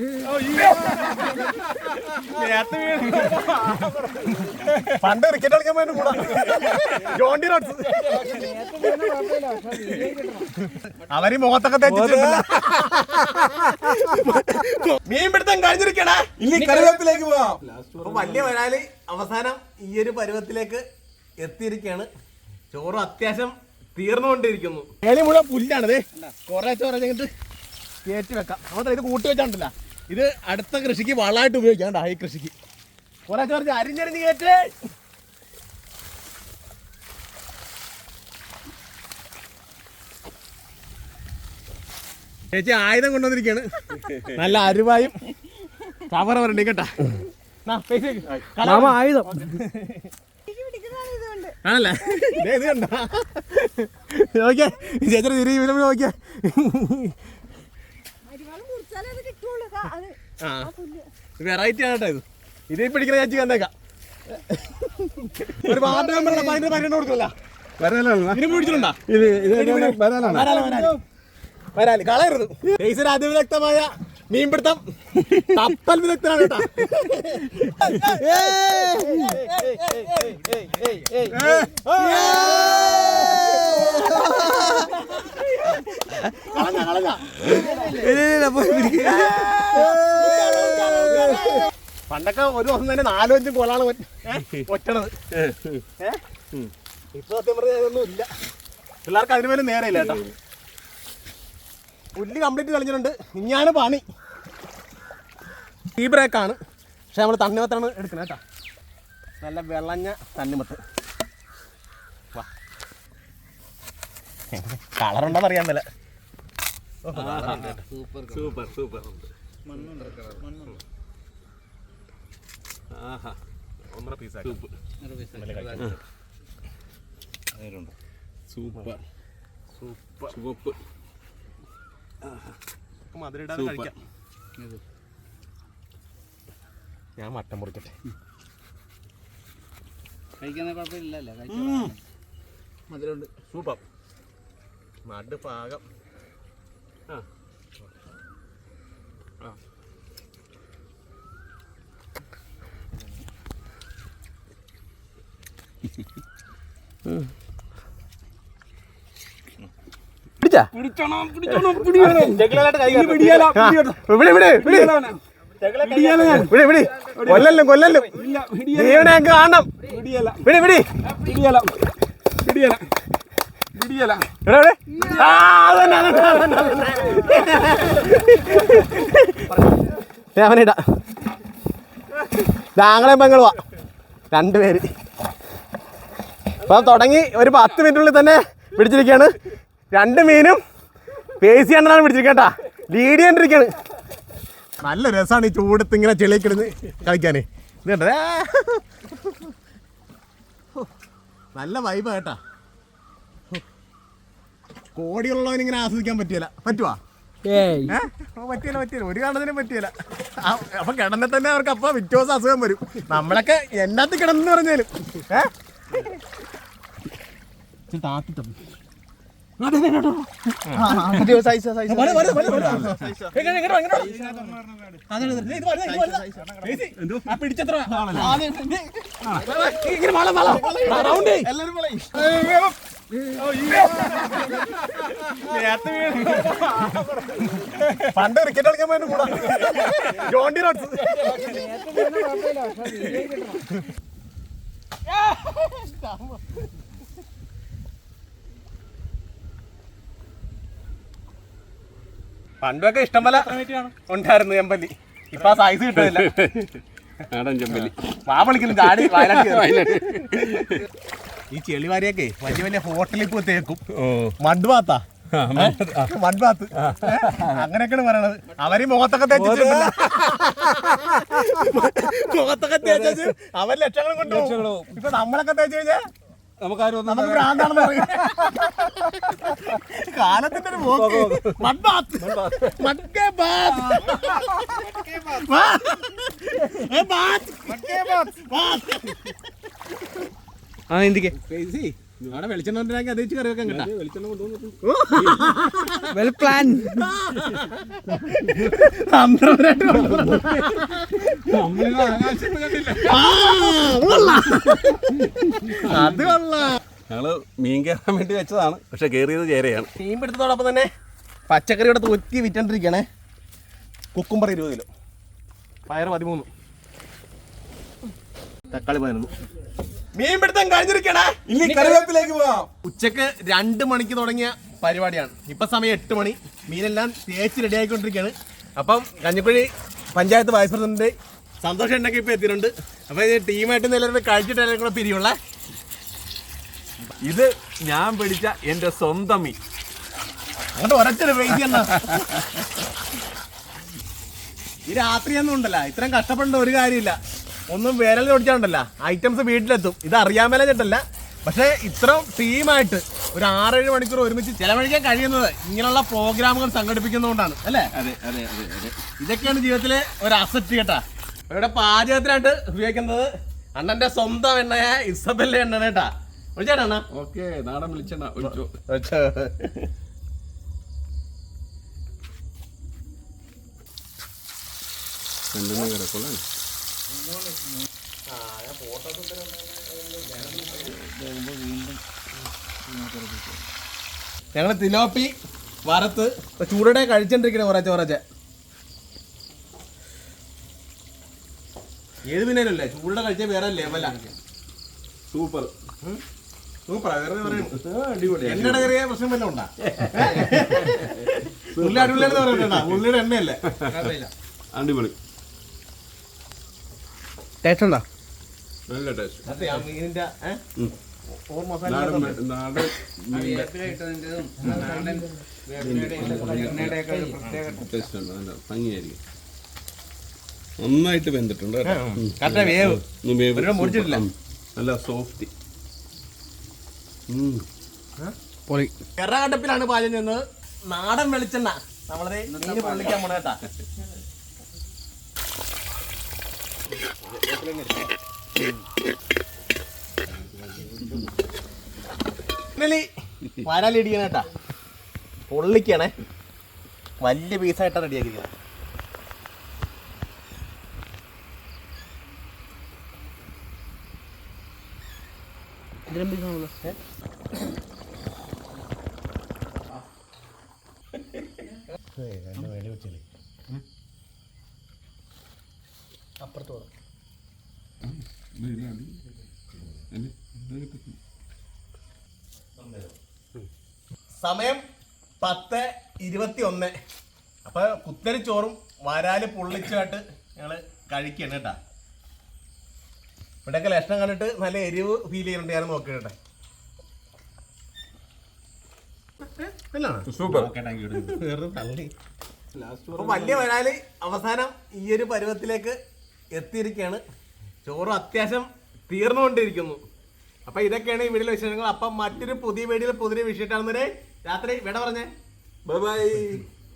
പണ്ട് ക്രിക്കറ്റ് കളിക്കാൻ പോയി കൂടാ. ജോണ്ടി റോഡ്സ് അവർ മുഖത്തൊക്കെ തെറ്റിച്ചിട്ടില്ല മീൻ പിടുത്തം കഴിഞ്ഞിരിക്കണേ. ഇനി കറിവേപ്പിലേക്ക് പോവാം. അപ്പൊ വലിയ വരാൽ അവസാനം ഈ ഒരു പരുവത്തിലേക്ക് എത്തിയിരിക്കുകയാണ് ചോറ് അത്യാവശ്യം തീർന്നുകൊണ്ടിരിക്കുന്നു. ഏലി മുഴുവൻ പുല്ലാണ് ദേ കുറെ ചോറ് കഴിഞ്ഞിട്ട് കയറ്റി വെക്കാം. നമ്മുടെ ഇത് കൂട്ടി വെച്ചാണ്ടല്ല ഇത് അടുത്ത കൃഷിക്ക് വളമായിട്ട് ഉപയോഗിക്കാം. കേട്ടോ ഈ കൃഷിക്ക്. കുറെ ചോർച്ച് അരിഞ്ഞരിഞ്ഞ് കയറ്റേ ചേച്ചി ആയുധം കൊണ്ടുവന്നിരിക്കുകയാണ് നല്ല അരുവായും ചവറ വരണ്ടേ കേട്ടാ ആയുധം. ആണല്ലേ? ദേ ഇത് കണ്ടോ? നോക്കിയാ ചേച്ചി തിരി ഇവരും നോക്കിയേ. ആ വെറൈറ്റി ആണ് കേട്ടോ ഇത് ഇതേ പിടിക്കുന്ന ചേച്ചി കണ്ടേക്കാം ഒരു വാർഡ് മെമ്പറുള്ള അതിന്റെ പരിഗണന കൊടുക്കില്ല ഇതിന് പിടിച്ചിട്ടുണ്ടോ ഇത് ഇത് വരാനാണ് വരാൽ, കളയരുത് അതിവിദഗ്ധമായ മീൻപിടുത്തം തപ്പൽ ഏയ് കേട്ടോ ഏയ് കളഞ്ഞ പണ്ടൊക്കെ ഒരു ദിവസം തന്നെ നാലും അഞ്ചും കൊലാണ് ഒറ്റണത്. ഇപ്പൊ സത്യം പറഞ്ഞൊന്നും ഇല്ല. പിള്ളേർക്ക് അതിന് മേലെ നേരെയില്ല കേട്ടോ. പുല്ല് കംപ്ലീറ്റ് കളിച്ചിട്ടുണ്ട് ഇനിയാണ് പണി. ഈ ബ്രേക്കാണ്. പക്ഷെ നമ്മൾ തണ്ണിമത്താണ് എടുക്കുന്നത് കേട്ടോ. നല്ല വെള്ളഞ്ഞ തണ്ണിമത്ത്. വാ. കളറുണ്ടോന്ന് അറിയാൻ മേല. സൂപ്പർ സൂപ്പർ ആഹാ. ഒന്നര പീസ് സൂപ്പർ സൂപ്പർ ചുവപ്പ്. മധുരയിടാതെ കഴിക്കാം. ഞാൻ മട്ടൻ മുറിക്കട്ടെ കഴിക്കുന്ന കുഴപ്പമില്ലല്ലോ? മധുരമുണ്ട്. സൂപ്പർ. നടു കൊല്ലല്ലോ കൊല്ലല്ലോ. കാണണം. പിടി പിടി പിടിയല പിടിയല അവനിടാ താങ്കളെ പെങ്ങളുവാ രണ്ടുപേര്. അപ്പം തുടങ്ങി ഒരു പത്ത് മിനിറ്റിനുള്ളിൽ തന്നെ പിടിച്ചിരിക്കുകയാണ്. രണ്ട് മീനും പേസി കണ്ടാണ് പിടിച്ചിരിക്കട്ടാ ലീഡ് കണ്ടിരിക്കാണ് നല്ല രസമാണ് ഈ ചൂടത്ത് ഇങ്ങനെ ചെളിക്കിടുന്ന് കളിക്കാനേ. ഇത് കണ്ടോ? നല്ല വൈബാ കേട്ടാ. കോടിയുള്ളവൻ ഇങ്ങനെ ആസ്വദിക്കാൻ പറ്റിയല്ല. പറ്റുവാ? പറ്റിയല്ല പറ്റിയല്ല. ഒരു കാണുന്നതിനും പറ്റിയല്ല. അപ്പൊ കിടന്നെ തന്നെ അവർക്ക് അപ്പൊ വിറ്റോസ് അസുഖം വരും. നമ്മളൊക്കെ എന്നാത്തി കിടന്നു പറഞ്ഞാലും. പിടിച്ചത്ര. പണ്ട് ക്രിക്കറ്റ് കളിക്കാൻ പോയി കൂടാ ജോണ്ടി റോഡ്സ് പണ്ടൊക്കെ ഇഷ്ടം പോലെ ഉണ്ടായിരുന്നു ചെമ്പല്ലി. ഇപ്പൊ ആ സൈസ് കിട്ടുന്നില്ല. നാടൻ ചെമ്പല്ലി. വാ വിളിക്കുന്നു. ചാടി വയലാട്ടി ഈ ചെളിവാരിയൊക്കെ വലിയ വലിയ ഹോട്ടലിൽ പോയി തേക്കും. മഡ്ബാത്ത. മഡ്ബാത്ത് അങ്ങനെയൊക്കെയാണ് പറയണത്. അവർ മുഖത്തൊക്കെ തേച്ചിട്ടില്ല മുഖത്തൊക്കെ തേച്ചു അവർ ലക്ഷങ്ങളും കൊണ്ടുപോകും ഇപ്പൊ നമ്മളൊക്കെ തേച്ച് കഴിഞ്ഞാൽ നമുക്കാരും നമുക്ക് ഭ്രാന്താണെന്ന് പറയും. കാലത്തിന്റെ ഒരു പോക്ക്. Mud bath. മഡ്കെ ബാത്ത്. വാ. A bath. ബാത്ത്. ആ എന്തിക്കെ? വെളിച്ചെണ്ണ ഉണ്ടാക്കി അത് വെച്ച് കറി വെക്കാൻ കേട്ടാ. വെളിച്ചെണ്ണ കൊണ്ടുവന്നിട്ടുണ്ട് വെൽ പ്ലാൻ അത് കൊള്ളാം. ഞങ്ങൾ മീൻ കയറാൻ വേണ്ടി വെച്ചതാണ് പക്ഷെ കയറിയത് ചേരയാണ്. മീൻ പിടുത്തത്തോടൊപ്പം തന്നെ പച്ചക്കറി ഇവിടെ വിറ്റണ്ടിരിക്കണേ. കുക്കുംബർ ഇരുപത് കിലോ. പയർ പതിമൂന്ന്. തക്കാളി പതിനൊന്ന്. മീൻ പിടുത്തം കഴിഞ്ഞിരിക്കണേ. ഇനി കറിവേപ്പിലേക്ക് പോവാം ഉച്ചയ്ക്ക് രണ്ട് മണിക്ക് തുടങ്ങിയ പരിപാടിയാണ്. ഇപ്പൊ സമയം എട്ട് മണി. മീനെല്ലാം തേച്ച് റെഡി ആയിക്കൊണ്ടിരിക്കുകയാണ് അപ്പം കഞ്ഞിക്കുഴി പഞ്ചായത്ത് വൈസ് പ്രസിഡന്റ് സന്തോഷം ഉണ്ടെങ്കിൽ ഇപ്പൊ എത്തിയിട്ടുണ്ട്. അപ്പൊ ഇത് ടീമായിട്ട് നിലവിൽ കഴിച്ചിട്ട് എല്ലാവരും കൂടെ പിരിയുള്ള ഇത് ഞാൻ പിടിച്ച എന്റെ സ്വന്തം മീൻ. അങ്ങോട്ട് ഒരച്ചൊരു വെയിറ്റ് ഈ രാത്രിയൊന്നും ഉണ്ടല്ല. ഇത്രയും കഷ്ടപ്പെടേണ്ട ഒരു കാര്യമില്ല. ഒന്നും വേനൽ ഓടിച്ചാണ്ടല്ല. ഐറ്റംസ് വീട്ടിലെത്തും. ഇത് അറിയാൻ മേലെ ചേട്ടല്ല പക്ഷേ ഇത്ര ടീമായിട്ട് ഒരു ആറേഴ് മണിക്കൂർ ഒരുമിച്ച് ചെലവഴിക്കാൻ കഴിയുന്നത് ഇങ്ങനെയുള്ള പ്രോഗ്രാമുകൾ സംഘടിപ്പിക്കുന്നതുകൊണ്ടാണ്. അല്ലേ? അതെ അതെ അതെ അതെ. ഇതൊക്കെയാണ് ജീവിതത്തിലെ ഒരു അസറ്റ് കേട്ടാ. ഇവിടെ പാചകത്തിനായിട്ട് ഉപയോഗിക്കുന്നത് അണ്ണന്റെ സ്വന്തം എണ്ണയ ഇസബല്ല എണ്ണ കേട്ടാ. വിളിച്ചേട്ടാ ഓക്കെ നാടൻ വിളിച്ചെണ്ണ ഒഴിച്ചോ രണ്ടെണ്ണം കിടക്കുള്ളൂ ഞങ്ങൾ തിലോപ്പി വറുത്ത് ചൂടടെ കഴിച്ചോണ്ടിരിക്കണേ കുറച്ച് കുറച്ച് ഏത് അല്ലേ ചൂടോടെ കഴിച്ച വേറെ ലെവലാണ് സൂപ്പർ. സൂപ്പർ എണ്ണയുടെ ചെറിയ പ്രശ്നം വല്ലതും ഉണ്ടാ? ഉള്ളി അടിപൊളിയാണെന്ന് പറയുന്നുണ്ടാ? ഉള്ളിയുടെ എണ്ണയല്ലേ? അടിപൊളി. ടേസ്റ്റ് ഉണ്ടോ? നല്ല ടേസ്റ്റ് ഭംഗിയായിരിക്കും. നന്നായിട്ട് വെന്തിട്ടുണ്ട്. നല്ല സോഫ്റ്റ് പൊളി. എറകടപ്പിലാണ് പാചകം ചെയ്യുന്നത്. നാടൻ വെളിച്ചെണ്ണ. നമ്മളത് പൊള്ളിക്കാൻ പോണ കേട്ടാ വരാലിടിക്കണ കേട്ടാ പൊള്ളിക്കണേ. വലിയ പീസായിട്ടാണ് റെഡിയാക്കിയിരിക്കുന്നത് അപ്പുറത്ത് പോകാം സമയം പത്ത് ഇരുപത്തി ഒന്ന് അപ്പൊ കുത്തരി ചോറും വരാൽ പൊള്ളിച്ചായിട്ട് ഞങ്ങൾ കഴിക്കണം കേട്ടാ. ഇവിടെയൊക്കെ ലക്ഷണം കണ്ടിട്ട് നല്ല എരിവ് ഫീൽ ചെയ്യുന്നുണ്ട് ഞാൻ നോക്കി കേട്ടെ. സൂപ്പർ. വലിയ വരാൽ അവസാനം ഈ ഒരു പരുവത്തിലേക്ക് എത്തിയിരിക്കുകയാണ് ചോറും അത്യാവശ്യം തീർന്നുകൊണ്ടിരിക്കുന്നു. അപ്പൊ ഇതൊക്കെയാണ് ഈ വീഡിയോയിലെ വിശേഷങ്ങൾ. അപ്പം മറ്റൊരു പുതിയ വീഡിയോയിൽ പുതിയ വിഷയമാണെന്നൊരു രാത്രി. വിട പറഞ്ഞേ. Bye bye